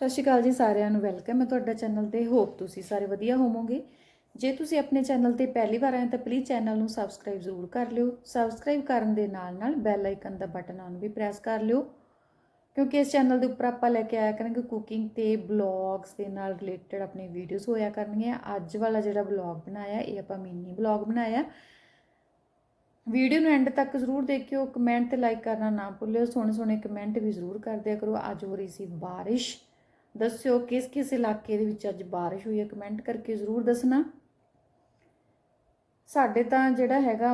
ਸਤਿ ਸ਼੍ਰੀ ਅਕਾਲ ਜੀ ਸਾਰਿਆਂ ਨੂੰ ਵੈਲਕਮ ਹੈ ਤੁਹਾਡਾ ਚੈਨਲ ਤੇ। ਹੋਪ ਤੁਸੀਂ ਸਾਰੇ ਵਧੀਆ ਹੋਵੋਗੇ। ਜੇ ਤੁਸੀਂ ਆਪਣੇ ਚੈਨਲ ਤੇ ਪਹਿਲੀ ਵਾਰ ਆਏ ਤਾਂ ਪਲੀਜ਼ ਚੈਨਲ ਨੂੰ ਸਬਸਕ੍ਰਾਈਬ ਜ਼ਰੂਰ ਕਰ ਲਿਓ। ਸਬਸਕ੍ਰਾਈਬ ਕਰਨ ਦੇ ਨਾਲ ਨਾਲ ਬੈਲ ਆਈਕਨ ਦਾ ਬਟਨ ਆਨ ਵੀ ਪ੍ਰੈਸ ਕਰ ਲਿਓ। ਕਿਉਂਕਿ ਇਸ ਚੈਨਲ ਦੇ ਉੱਪਰ ਆਪਾਂ ਲੈ ਕੇ ਆਇਆ ਕਰਾਂਗੇ ਕੁਕਿੰਗ ਤੇ ਬਲੌਗਸ ਦੇ ਨਾਲ ਰਿਲੇਟਡ ਆਪਣੇ ਵੀਡੀਓਜ਼ ਹੋਇਆ ਕਰਨਗੀਆਂ। ਅੱਜ ਵਾਲਾ ਜਿਹੜਾ ਬਲੌਗ ਬਣਾਇਆ, ਇਹ ਆਪਾਂ ਮਿਨੀ ਬਲੌਗ ਬਣਾਇਆ। ਵੀਡੀਓ ਨੂੰ ਐਂਡ ਤੱਕ ਜ਼ਰੂਰ ਦੇਖਿਓ ਕਮੈਂਟ ਤੇ ਲਾਈਕ ਕਰਨਾ ਨਾ ਭੁੱਲਿਓ। ਸੋਹਣੇ ਸੋਹਣੇ ਕਮੈਂਟ ਵੀ ਜ਼ਰੂਰ ਕਰ ਦਿਆ ਕਰੋ। ਅੱਜ ਹੋ ਰਹੀ ਸੀ ਬਾਰਿਸ਼। ਦੱਸਿਓ ਕਿਸ ਕਿਸ ਇਲਾਕੇ ਦੇ ਵਿੱਚ ਅੱਜ ਬਾਰਿਸ਼ ਹੋਈ ਹੈ ਕਮੈਂਟ ਕਰਕੇ ਜ਼ਰੂਰ ਦੱਸਣਾ। ਸਾਡੇ ਤਾਂ ਜਿਹੜਾ ਹੈਗਾ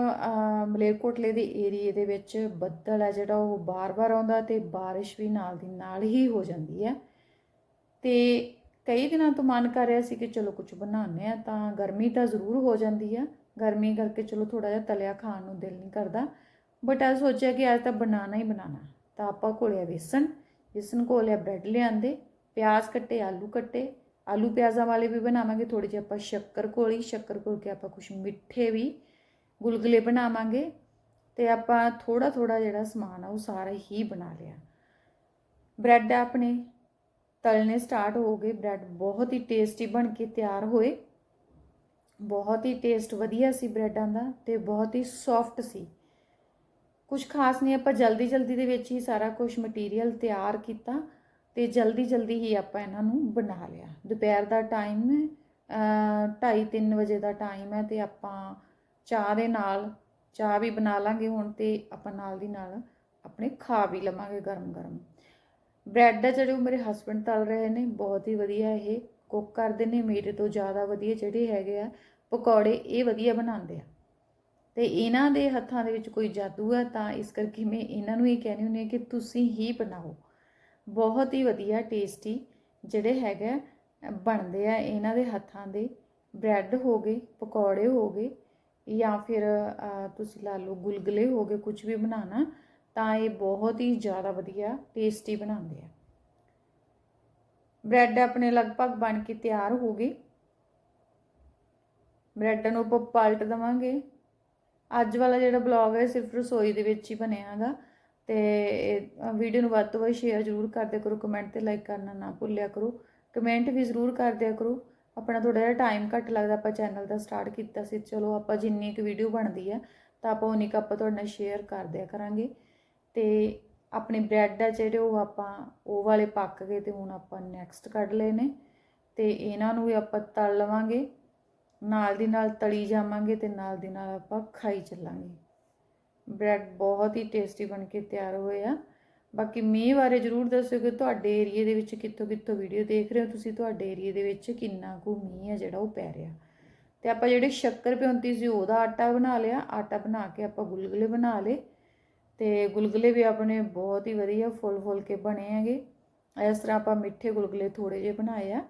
ਮਲੇਰਕੋਟਲੇ ਦੇ ਏਰੀਏ ਦੇ ਵਿੱਚ ਬੱਦਲ ਹੈ ਜਿਹੜਾ, ਉਹ ਬਾਰ-ਬਾਰ ਆਉਂਦਾ ਤੇ ਬਾਰਿਸ਼ ਵੀ ਨਾਲ ਦੀ ਨਾਲ ਹੀ ਹੋ ਜਾਂਦੀ ਹੈ। ਤੇ ਕਈ ਦਿਨਾਂ ਤੋਂ ਮਨ ਕਰ ਰਿਹਾ ਸੀ ਕਿ ਚਲੋ ਕੁਝ ਬਣਾਉਂਦੇ ਆ ਤਾਂ ਗਰਮੀ ਤਾਂ ਜ਼ਰੂਰ ਹੋ ਜਾਂਦੀ ਆ ਗਰਮੀ ਕਰਕੇ ਚਲੋ ਥੋੜਾ ਜਿਹਾ ਤਲਿਆ ਖਾਣ ਨੂੰ ਦਿਲ ਨਹੀਂ ਕਰਦਾ। ਬਟ ਅੱਜ ਸੋਚਿਆ ਕਿ ਅੱਜ ਤਾਂ ਬਣਾਉਣਾ ਹੀ ਬਣਾਉਣਾ। ਤਾਂ ਆਪਾਂ ਘੋਲਿਆ ਵੇਸਣ ਵੇਸਣ ਘੋਲਿਆ, ਬ੍ਰੈਡ ਲਿਆਂਦੇ। ਪਿਆਜ਼ ਕੱਟੇ, ਆਲੂ ਕੱਟੇ। ਆਲੂ ਪਿਆਜ਼ਾਂ ਵਾਲੇ ਵੀ ਬਣਾਵਾਂਗੇ ਥੋੜੀ ਜਿਹੀ ਆਪਾਂ ਸ਼ੱਕਰ ਘੋਲੀ ਸ਼ੱਕਰ ਘੋਲ ਕੇ ਆਪਾਂ ਕੁਝ ਮਿੱਠੇ ਵੀ ਗੁਲਗੁਲੇ ਬਣਾਵਾਂਗੇ। ਤੇ ਆਪਾਂ ਥੋੜਾ ਥੋੜਾ ਜਿਹੜਾ ਸਮਾਨ ਆ, ਉਹ ਸਾਰਾ ਹੀ ਬਣਾ ਲਿਆ। ਬ੍ਰੈਡ ਆਪਣੇ ਤਲਨੇ ਸਟਾਰਟ ਹੋ ਗਏ। ਬ੍ਰੈਡ ਬਹੁਤ ਹੀ ਟੇਸਟੀ ਬਣ ਕੇ ਤਿਆਰ ਹੋਏ। ਬਹੁਤ ਹੀ ਟੇਸਟ ਵਧੀਆ ਸੀ ਬ੍ਰੈਡਾਂ ਦਾ ਤੇ ਬਹੁਤ ਹੀ ਸੌਫਟ ਸੀ। ਕੁਝ ਖਾਸ ਨਹੀਂ, ਆਪਾਂ ਜਲਦੀ ਜਲਦੀ ਦੇ ਵਿੱਚ ਹੀ ਸਾਰਾ ਕੁਝ ਮਟੀਰੀਅਲ ਤਿਆਰ ਕੀਤਾ। ਤੇ ਜਲਦੀ ਜਲਦੀ ਹੀ ਆਪਾਂ ਇਹਨਾਂ ਨੂੰ ਬਣਾ ਲਿਆ। ਦੁਪਹਿਰ ਦਾ ਟਾਈਮ ਹੈ 2:30 ਵਜੇ ਦਾ ਟਾਈਮ ਹੈ ਤੇ ਆਪਾਂ ਚਾਹ ਦੇ ਨਾਲ, ਚਾਹ ਵੀ ਬਣਾ ਲਾਂਗੇ ਹੁਣ ਤੇ ਆਪਾਂ ਨਾਲ ਦੀ ਨਾਲ ਆਪਣੇ ਖਾ ਵੀ ਲਵਾਂਗੇ ਗਰਮ ਗਰਮ। ਬ੍ਰੈਡ ਦਾ ਜਿਹੜੇ ਉਹ ਮੇਰੇ ਹਸਬੰਡ ਤਲ ਰਹੇ ਨੇ, ਬਹੁਤ ਹੀ ਵਧੀਆ ਇਹ। ਕੁੱਕ ਕਰਦੇ ਨੇ, ਮੇਰੇ ਤੋਂ ਜ਼ਿਆਦਾ ਵਧੀਆ ਜਿਹੜੇ ਹੈਗੇ ਆ, ਪਕੌੜੇ ਇਹ ਵਧੀਆ ਬਣਾਉਂਦੇ ਆ। ਤੇ ਇਹਨਾਂ ਦੇ ਹੱਥਾਂ ਦੇ ਵਿੱਚ ਕੋਈ ਜਾਦੂ ਹੈ ਤਾਂ ਇਸ ਕਰਕੇ ਮੈਂ ਇਹਨਾਂ ਨੂੰ ਇਹ ਕਹਿੰਦੀ ਹੁੰਦੀ ਹਾਂ ਕਿ ਤੁਸੀਂ ਹੀ ਬਣਾਓ। ਬਹੁਤ ਹੀ ਵਧੀਆ ਟੇਸਟੀ ਜਿਹੜੇ ਹੈਗੇ ਬਣਦੇ ਆ ਇਹਨਾਂ ਦੇ ਹੱਥਾਂ ਦੇ। ਬ੍ਰੈਡ ਹੋ ਗਏ, ਪਕੌੜੇ ਹੋ ਗਏ ਜਾਂ ਫਿਰ ਤੁਸੀਂ ਲਾ ਲਓ ਗੁਲਗੁਲੇ ਹੋ ਗਏ ਕੁਝ ਵੀ ਬਣਾਉਣਾ, ਤਾਂ ਇਹ ਬਹੁਤ ਹੀ ਜ਼ਿਆਦਾ ਵਧੀਆ ਟੇਸਟੀ ਬਣਾਉਂਦੇ ਆ। ਬ੍ਰੈਡ ਆਪਣੇ ਲਗਭਗ ਬਣ ਕੇ ਤਿਆਰ ਹੋ ਗਏ। ਬ੍ਰੈਡ ਨੂੰ ਆਪਾਂ ਪਲਟ ਦਵਾਂਗੇ। ਅੱਜ ਵਾਲਾ ਜਿਹੜਾ ਬਲੌਗ ਹੈ, ਸਿਰਫ ਰਸੋਈ ਦੇ ਵਿੱਚ ਹੀ ਬਣਿਆ ਹੈਗਾ। ਤੇ ਵੀਡੀਓ ਨੂੰ ਵੱਧ ਤੋਂ ਵੱਧ ਸ਼ੇਅਰ ਜ਼ਰੂਰ ਕਰ ਕਰੋ ਕਮੈਂਟ ਤੇ ਲਾਈਕ ਕਰਨਾ ਨਾ ਭੁੱਲਿਆ ਕਰੋ। ਕਮੈਂਟ ਵੀ ਜ਼ਰੂਰ ਕਰਦਿਆ ਕਰੋ। ਆਪਣਾ ਥੋੜਾ ਜਿਹਾ ਟਾਈਮ ਘੱਟ ਲੱਗਦਾ, ਆਪਾਂ ਚੈਨਲ ਦਾ ਸਟਾਰਟ ਕੀਤਾ ਸੀ, ਚਲੋ ਆਪਾਂ ਜਿੰਨੀ ਕੁ ਵੀਡੀਓ ਬਣਦੀ ਆ, ਤਾਂ ਆਪਾਂ ਉਨੀ ਕੁ ਆਪਾਂ ਤੁਹਾਡੇ ਨਾਲ ਸ਼ੇਅਰ ਕਰ ਦਿਆ ਕਰਾਂਗੇ। ਤੇ ਆਪਣੇ ਬ੍ਰੈਡ ਆ ਜਿਹੜੇ ਉਹ ਆਪਾਂ, ਉਹ ਵਾਲੇ ਪੱਕ ਗਏ ਤੇ ਹੁਣ ਆਪਾਂ ਨੈਕਸਟ ਕੱਢ ਲਏ ਨੇ। ਤੇ ਇਹਨਾਂ ਨੂੰ ਵੀ ਆਪਾਂ ਤਲ ਲਵਾਂਗੇ। ਨਾਲ ਦੀ ਨਾਲ ਤਲੀ ਜਾਵਾਂਗੇ ਤੇ ਨਾਲ ਦੀ ਨਾਲ ਆਪਾਂ ਖਾਈ ਚੱਲਾਂਗੇ। ਬ੍ਰੈਡ ਬਹੁਤ ਹੀ ਟੇਸਟੀ ਬਣ ਕੇ ਤਿਆਰ ਹੋਏ ਆ। ਬਾਕੀ ਮੀਂਹ ਬਾਰੇ ਜਰੂਰ ਦੱਸਿਓ ਕਿ ਤੁਹਾਡੇ ਏਰੀਏ ਦੇ ਵਿੱਚ ਕਿੱਥੋਂ ਕਿੱਥੋਂ ਵੀਡੀਓ ਦੇਖ ਰਹੇ ਹੋ? ਤੁਸੀਂ ਤੁਹਾਡੇ ਏਰੀਏ ਦੇ ਵਿੱਚ ਕਿੰਨਾ ਕੁ ਮੀਂਹ ਆ ਜਿਹੜਾ ਉਹ ਪੈ ਰਿਹਾ। ਤੇ ਆਪਾਂ ਜਿਹੜੇ ਸ਼ੱਕਰ ਪਿਉਂਤੀ ਸੀ, ਉਹਦਾ ਆਟਾ ਬਣਾ ਲਿਆ। ਆਟਾ ਬਣਾ ਕੇ ਆਪਾਂ ਗੁਲਗੁਲੇ ਬਣਾ ਲਏ। ਤੇ ਗੁਲਗੁਲੇ ਵੀ ਆਪਣੇ ਬਹੁਤ ਹੀ ਵਧੀਆ ਫੁੱਲ ਫੁੱਲ ਕੇ ਬਣੇ ਹੈਗੇ। ਇਸ ਤਰ੍ਹਾਂ ਆਪਾਂ ਮਿੱਠੇ ਗੁਲਗੁਲੇ ਥੋੜੇ ਜਿਹੇ ਬਣਾਏ ਆ।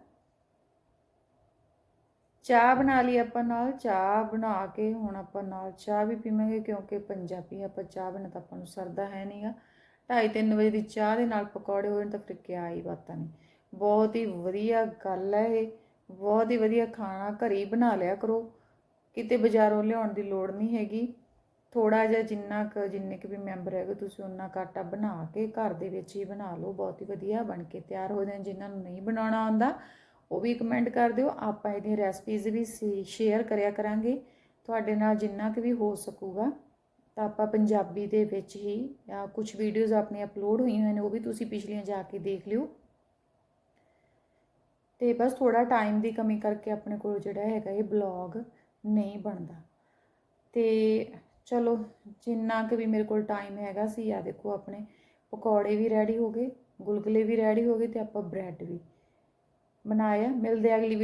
ਚਾਹ ਬਣਾ ਲਈ ਆਪਾਂ ਨਾਲ, ਚਾਹ ਬਣਾ ਕੇ ਹੁਣ ਆਪਾਂ ਨਾਲ ਚਾਹ ਵੀ ਪੀਵਾਂਗੇ ਕਿਉਂਕਿ ਪੰਜਾਬੀ ਆਪਾਂ ਚਾਹ ਬਿਨਾਂ ਤਾਂ ਆਪਾਂ ਨੂੰ ਸਰਦਾ ਹੈ ਨਹੀਂਗਾ 2:30 ਵਜੇ ਦੀ ਚਾਹ ਦੇ ਨਾਲ ਪਕੌੜੇ ਹੋਣ ਤਾਂ ਫਿਰ ਕਿਆ ਹੀ ਬਾਤਾਂ ਨਹੀਂ ਬਹੁਤ ਹੀ ਵਧੀਆ ਗੱਲ ਹੈ ਇਹ। ਬਹੁਤ ਹੀ ਵਧੀਆ ਖਾਣਾ ਘਰੇ ਹੀ ਬਣਾ ਲਿਆ ਕਰੋ। ਕਿਤੇ ਬਾਜ਼ਾਰੋਂ ਲਿਆਉਣ ਦੀ ਲੋੜ ਨਹੀਂ ਹੈਗੀ। ਥੋੜਾ ਜਿਹਾ ਜਿੰਨਾ ਕੁ, ਜਿੰਨੇ ਕੁ ਵੀ ਮੈਂਬਰ ਹੈਗੇ ਤੁਸੀਂ ਉਹਨਾਂ ਆਟਾ ਬਣਾ ਕੇ ਘਰ ਦੇ ਵਿੱਚ ਹੀ ਬਣਾ ਲਓ। ਬਹੁਤ ਹੀ ਵਧੀਆ ਬਣ ਕੇ ਤਿਆਰ ਹੋ ਜਾਣ। ਜਿਨ੍ਹਾਂ ਨੂੰ ਨਹੀਂ ਬਣਾਉਣਾ ਆਉਂਦਾ ਉਹ ਵੀ ਕਮੈਂਟ ਕਰ ਦਿਓ। ਆਪਾਂ ਇਹਦੀਆਂ ਰੈਸਪੀਜ਼ ਵੀ ਸ਼ੇਅਰ ਕਰਿਆ ਕਰਾਂਗੇ। ਤੁਹਾਡੇ ਨਾਲ ਜਿੰਨਾ ਕੁ ਵੀ ਹੋ ਸਕੂਗਾ, ਤਾਂ ਆਪਾਂ ਪੰਜਾਬੀ ਦੇ ਵਿੱਚ ਹੀ ਕੁਝ ਵੀਡੀਓਜ਼ ਆਪਣੇ ਅਪਲੋਡ ਹੋਈਆਂ ਹੋਈਆਂ ਨੇ, ਉਹ ਵੀ ਤੁਸੀਂ ਪਿਛਲੀਆਂ ਜਾ ਕੇ ਦੇਖ ਲਿਓ। ਤੇ ਬਸ ਥੋੜਾ ਟਾਈਮ ਦੀ ਕਮੀ ਕਰਕੇ ਆਪਣੇ ਕੋਲ ਜਿਹੜਾ ਹੈਗਾ ਇਹ ਬਲੌਗ ਨਹੀਂ ਬਣਦਾ। ਤੇ ਚਲੋ, ਜਿੰਨਾ ਕੁ ਵੀ ਮੇਰੇ ਕੋਲ ਟਾਈਮ ਹੈਗਾ ਸੀ ਆ ਦੇਖੋ ਆਪਣੇ ਪਕੌੜੇ ਵੀ ਰੈਡੀ ਹੋ ਗਏ, ਗੁਲਗੁਲੇ ਵੀ ਰੈਡੀ ਹੋ ਗਏ ਤੇ ਆਪਾਂ ਬ੍ਰੈਡ ਵੀ ਬਣਾਇਆ ਮਿਲਦੇ ਆ ਅਗਲੀ